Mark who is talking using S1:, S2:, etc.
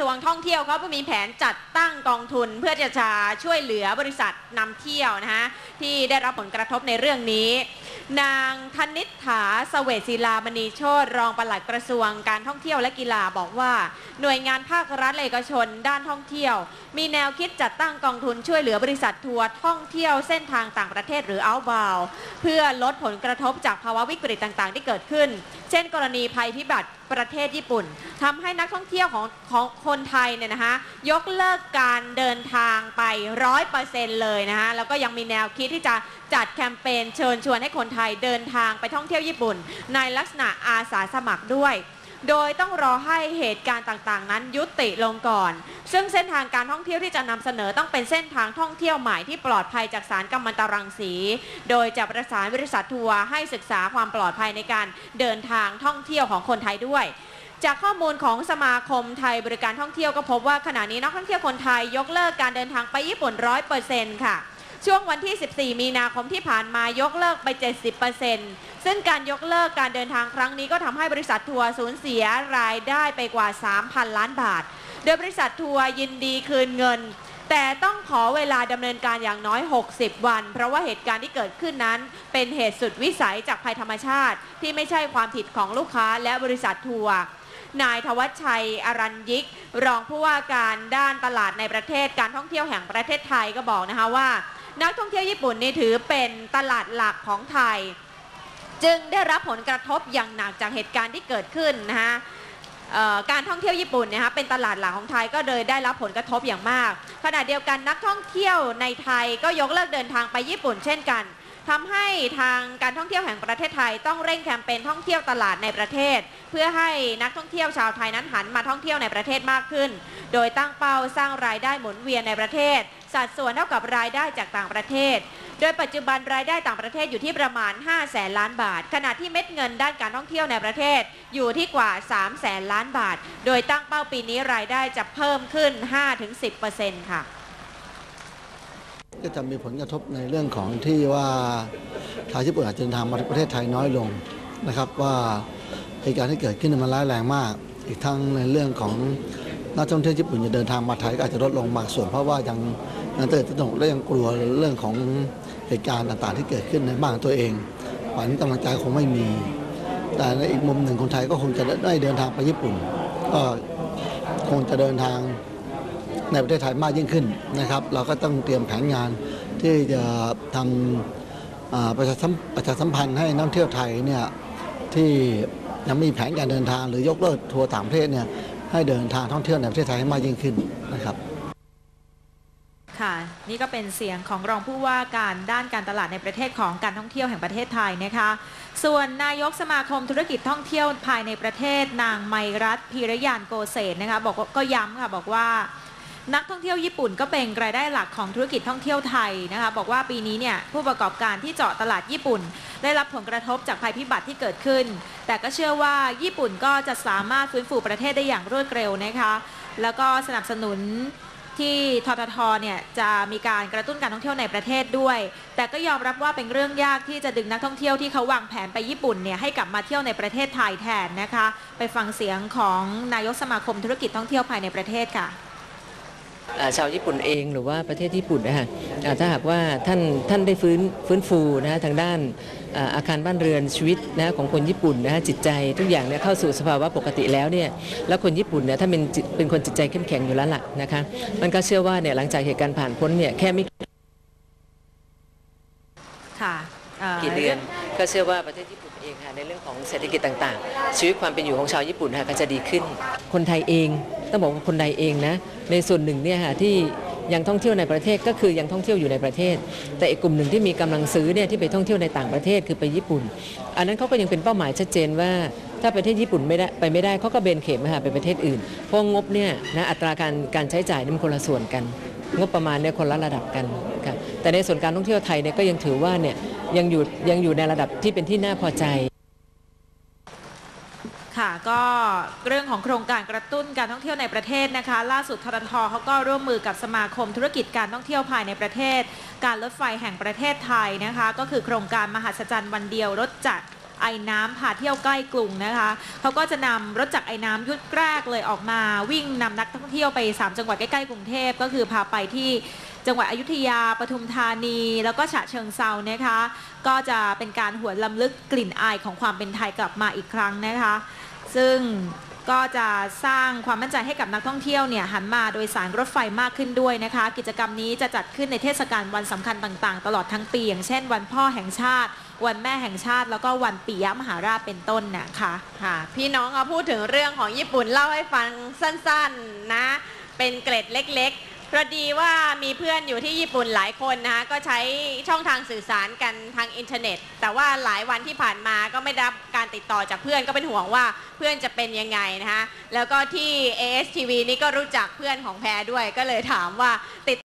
S1: กระทรวงท่องเที่ยวเขาก็มีแผนจัดตั้งกองทุนเพื่อจะจะช่วยเหลือบริษัทนำเที่ยวนะฮะที่ได้รับผลกระทบในเรื่องนี้ นางธนิษฐาเสวศิลามณีโชตรองปลัดกระทรวงการท่องเที่ยวและกีฬาบอกว่า หน่วยงานภาครัฐและเอกชน ด้านท่องเที่ยว มีแนวคิดจัดตั้งกองทุนช่วยเหลือบริษัททัวร์ท่องเที่ยวเส้นทางต่างประเทศหรือ outbound เพื่อลดผลกระทบจากภาวะวิกฤตต่างๆ ที่เกิดขึ้น เช่น กรณีภัยพิบัติประเทศญี่ปุ่นทำให้นักท่องเที่ยวของของคนไทยเนี่ยนะคะยกเลิกการเดินทาง ไปร้อยเปอร์เซ็นต์เลยนะคะแล้วก็ยังมีแนวคิดที่จะจัดแคมเปญเชิญชวนให้คนไทยเดินทางไปท่องเที่ยวญี่ปุ่น ในลักษณะอาสาสมัครด้วยโดยต้องรอให้เหตุการณ์ต่างๆ นั้นยุติลงก่อน ซึ่งเส้นทางการท่องเที่ยวที่จะนำเสนอต้องเป็นเส้นทางท่องเที่ยวใหม่ที่ปลอดภัยจากสารกัมมันตรังสี โดยจะประสานบริษัททัวร์ให้ศึกษาความปลอดภัยในการเดินทางท่องเที่ยวของคนไทยด้วย จากข้อมูลของสมาคมไทยบริการท่องเที่ยวก็พบว่าขณะนี้นักท่องเที่ยวคนไทยยกเลิกการเดินทางไปญี่ปุ่นร้อยเปอร์เซ็นต์ค่ะ ช่วงวันที่ 14 มีนาคมที่ผ่านมายกเลิกไป 70%ซึ่งการยกเลิกการเดินทางครั้งนี้ก็ทำให้บริษัททัวร์สูญเสียรายได้ไปกว่า 3,000 ล้านบาท โดยบริษัททัวร์ยินดีคืนเงิน แต่ต้องขอเวลาดำเนินการอย่างน้อย 60 วัน เพราะว่าเหตุการณ์ที่เกิดขึ้นนั้น เป็นเหตุสุดวิสัยจากภัยธรรมชาติ ที่ไม่ใช่ความผิดของลูกค้าและบริษัททัวร์ นายธวัชชัยอรัญยิก รองผู้ว่าการด้านตลาดในประเทศการท่องเที่ยวแห่งประเทศไทยก็บอกนะคะว่า นักท่องเที่ยวญี่ปุ่นนี่ถือเป็นตลาดหลักของไทย จึงได้รับผลกระทบอย่างหนักจากเหตุการณ์ที่เกิดขึ้นนะคะการท่องเที่ยวญี่ปุ่นเนยคะเป็นตลาดหลักของไทยก็เลยได้รับผลกระทบอย่างมาก ขณะเดียวกันนักท่องเที่ยวในไทยก็ยกเลิกเดินทางไปญี่ปุ่นเช่นกัน ทำให้ทางการท่องเที่ยวแห่งประเทศไทยต้องเร่งแคมเปญท่องเที่ยวตลาดในประเทศ เพื่อให้นักท่องเที่ยวชาวไทยนั้นหันมาท่องเที่ยวในประเทศมากขึ้น โดยตั้งเป้าสร้างรายได้หมุนเวียนในประเทศ สัดส่วนเท่ากับรายได้จากต่างประเทศ โดยปัจจุบันรายได้ต่างประเทศอยู่ที่ประมาณ 5 แสนล้านบาท ขณะที่เม็ดเงินด้านการท่องเที่ยวในประเทศอยู่ที่กว่า 3 แสนล้านบาท โดยตั้งเป้าปีนี้รายได้จะเพิ่มขึ้น 5-10%ค่ะ
S2: ก็จะมีผลกระทบในเรื่องของที่ว่าชาวญี่ปุ่นอาจจะเดินทางมาประเทศไทยน้อยลงนะครับ ว่าเหตุการณ์ที่เกิดขึ้นมันร้ายแรงมาก อีกทั้งในเรื่องของนักท่องเที่ยวญี่ปุ่นจะเดินทางมาไทยก็อาจจะลดลงบางส่วนเพราะว่ายังยังตื่นตระหนกและยังกลัวเรื่องของเหตุการณ์ต่างๆ ที่เกิดขึ้นในบ้านตัวเองฝันกำลังใจคงไม่มี แต่ในอีกมุมหนึ่งคนไทยก็คงจะได้เดินทางไปญี่ปุ่น ก็คงจะเดินทาง ในประเทศไทยมากยิ่งขึ้นนะครับ เราก็ต้องเตรียมแผนงานที่จะทำประชาสัมประชาสัมพันธ์ให้นักท่องเที่ยวไทยเนี่ยที่ยังมีแผนการเดินทางหรือยกเลิกทัวร์ต่างประเทศเนี่ยให้เดินทางท่องเที่ยวในประเทศไทยให้มากยิ่งขึ้นนะครับ
S1: ค่ะนี่ก็เป็นเสียงของรองผู้ว่าการด้านการตลาดในประเทศของการท่องเที่ยวแห่งประเทศไทยนะคะ ส่วนนายกสมาคมธุรกิจท่องเที่ยวภายในประเทศนางไมรัตพีรยานโกเศษนะคะบอกก็ย้ำค่ะบอกว่า นักท่องเที่ยวญี่ปุ่นก็เป็นรายได้หลักของธุรกิจท่องเที่ยวไทยนะคะบอกว่าปีนี้เนี่ยผู้ประกอบการที่เจาะตลาดญี่ปุ่น ได้รับผลกระทบจากภัยพิบัติที่เกิดขึ้น แต่ก็เชื่อว่าญี่ปุ่นก็จะสามารถฟื้นฟูประเทศได้อย่างรวดเร็วนะคะแล้วก็สนับสนุนที่ทททเนี่ยจะมีการกระตุ้นการท่องเที่ยวในประเทศด้วย แต่ก็ยอมรับว่าเป็นเรื่องยากที่จะดึงนักท่องเที่ยวที่เขาวางแผนไปญี่ปุ่นเนี่ยให้กลับมาเที่ยวในประเทศไทยแทนนะคะ ไปฟังเสียงของนายกสมาคมธุรกิจท่องเที่ยวภายในประเทศค่ะ
S3: ชาวญี่ปุ่นเองหรือว่าประเทศญี่ปุ่นนะฮะอ่าถ้าหากว่าท่านท่านได้ฟื้นฟื้นฟูนะฮะทางด้านอ่าอาคารบ้านเรือนชีวิตนะฮะของคนญี่ปุ่นนะฮะจิตใจทุกอย่างเนี่ยเข้าสู่สภาวะปกติแล้วเนี่ยแล้วคนญี่ปุ่นเนี่ยถ้าเป็นจิตเป็นคนจิตใจเข้มแข็งอยู่แล้วล่ะนะคะมันก็เชื่อว่าเนี่ยหลังจากเหตุการณ์ผ่านพ้นเนี่ยแค่ไม่
S1: ค่ะเอ่อ
S3: กี่เดือนก็เชื่อว่าประเทศญี่ปุ่นเองค่ะในเรื่องของเศรษฐกิจต่างๆ ชีวิตความเป็นอยู่ของชาวญี่ปุ่นค่ะก็จะดีขึ้น คนไทยเอง ต้องบอกว่าคนไทยเองนะในส่วนหนึ่งเนี่ยค่ะที่ยังท่องเที่ยวในประเทศก็คือยังท่องเที่ยวอยู่ในประเทศ แต่อีกกลุ่มหนึ่งที่มีกำลังซื้อเนี่ยที่ไปท่องเที่ยวในต่างประเทศคือไปญี่ปุ่น อันนั้นเขาก็ยังเป็นเป้าหมายชัดเจนว่าถ้าประเทศญี่ปุ่นไม่ได้ไปไม่ได้เขาก็เบนเข็มมาหาไปประเทศอื่น เพราะงบเนี่ยนะอัตราการการใช้จ่ายนี่มันคนละส่วนกัน งบประมาณเนี่ยคนละระดับกันค่ะแต่ในส่วนการท่องเที่ยวไทยเนี่ยก็ยังถือว่าเนี่ยยังอยู่ยังอยู่ในระดับที่เป็นที่น่าพอใจ
S1: ค่ะก็เรื่องของโครงการกระตุ้นการท่องเที่ยวในประเทศนะคะ ล่าสุดทททเขาก็ร่วมมือกับสมาคมธุรกิจการท่องเที่ยวภายในประเทศ การรถไฟแห่งประเทศไทยนะคะ ก็คือโครงการมหัศจรรย์วันเดียวรถจักร
S4: ไอ้น้ำพาเที่ยวใกล้กรุงนะคะ เขาก็จะนำรถจักรไอ้น้ำยุดแรกเลยออกมาวิ่งนำนักท่องเที่ยวไป 3 จังหวัดใกล้ๆกรุงเทพก็คือพาไปที่จังหวัดอยุธยา ปทุมธานี แล้วก็ฉะเชิงเซานะคะ ก็จะเป็นการหวนลำลึกกลิ่นอายของความเป็นไทยกลับมาอีกครั้งนะคะ ซึ่งก็จะสร้างความมั่นใจให้กับนักท่องเที่ยวเนี่ยหันมาโดยสารรถไฟมากขึ้นด้วยนะคะ กิจกรรมนี้จะจัดขึ้นในเทศกาลวันสำคัญต่างๆ ตลอดทั้งปี อย่างเช่น วันพ่อแห่งชาติ วันแม่แห่งชาติ แล้วก็วันปิยมหาราชเป็นต้นนะคะ
S1: ค่ะ พี่น้องเอาพูดถึงเรื่องของญี่ปุ่นเล่าให้ฟังสั้น ๆนะ เป็นเกร็ดเล็กๆ พอดีว่ามีเพื่อนอยู่ที่ญี่ปุ่นหลายคนนะคะก็ใช้ช่องทางสื่อสารกันทางอินเทอร์เน็ต แต่ว่าหลายวันที่ผ่านมาก็ไม่ได้รับการติดต่อจากเพื่อนก็เป็นห่วงว่าเพื่อนจะเป็นยังไงนะคะแล้วก็ที่ ASTV นี่ก็รู้จักเพื่อนของแพรด้วยก็เลยถามว่าติด